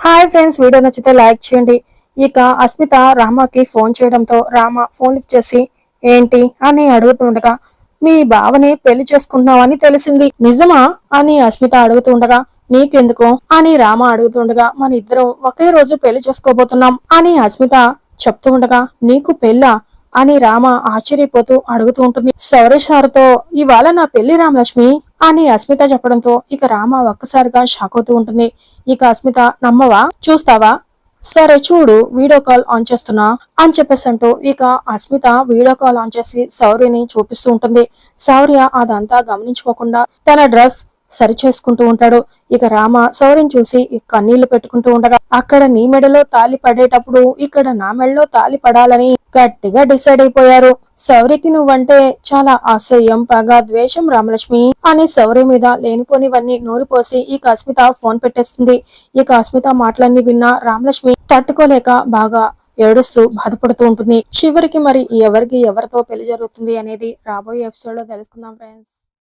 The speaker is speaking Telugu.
హాయ్ ఫ్రెండ్స్ వీడియో నచ్చితే లైక్ చేయండి. ఇక అస్మిత రామకి ఫోన్ చేయడంతో రామ ఫోన్ లిఫ్ట్ చేసి ఏంటి? అని అడుగుతుండగా మీ బావని పెళ్ళి చేసుకుంటున్నావని తెలిసింది. నిజమా? అని అస్మిత అడుగుతుండగా నీకెందుకు? అని రామ అడుగుతుండగా మన ఇద్దరం ఒకే రోజు పెళ్ళి చేసుకోబోతున్నాం. అని అస్మిత చెప్తూ ఉండగా నీకు పెళ్ళా? అని రామ ఆశ్చర్యపోతూ అడుగుతూ ఉంటుంది. సౌరేష్ ఇవాళ నా పెళ్ళి రామలక్ష్మి అని అస్మిత చెప్పడంతో ఇక రామ ఒక్కసారిగా షాక్ అవుతూ ఉంటుంది. ఇక అస్మిత నమ్మవా? చూస్తావా? సరే చూడు వీడియో కాల్ ఆన్ చేస్తున్నా అని చెప్పేసి అంటూ ఇక అస్మిత వీడియో కాల్ ఆన్ చేసి శౌర్యని చూపిస్తూ ఉంటుంది. శౌర్య అదంతా గమనించుకోకుండా తన డ్రెస్ సరి చేసుకుంటూ ఉంటాడు. ఇక రామ శౌర్యం చూసి కన్నీళ్ళు పెట్టుకుంటూ ఉండగా అక్కడ నీ మెడలో తాలి పడేటప్పుడు ఇక్కడ నా మెడలో తాలి పడాలని గట్టిగా డిసైడ్ అయిపోయారు. శౌరికి నువ్వంటే చాలా అసహ్యం పగ ద్వేషం రామలక్ష్మి అని శౌరి మీద లేనిపోనివన్నీ నూరిపోసి ఈ అస్మిత ఫోన్ పెట్టేస్తుంది. ఈ అస్మిత మాటలన్నీ విన్న రామలక్ష్మి తట్టుకోలేక బాగా ఏడుస్తూ బాధపడుతూ ఉంటుంది. చివరికి మరి ఎవరికి ఎవరితో పెళ్ళి జరుగుతుంది అనేది రాబోయే ఎపిసోడ్లో తెలుసుకుందాం ఫ్రెండ్స్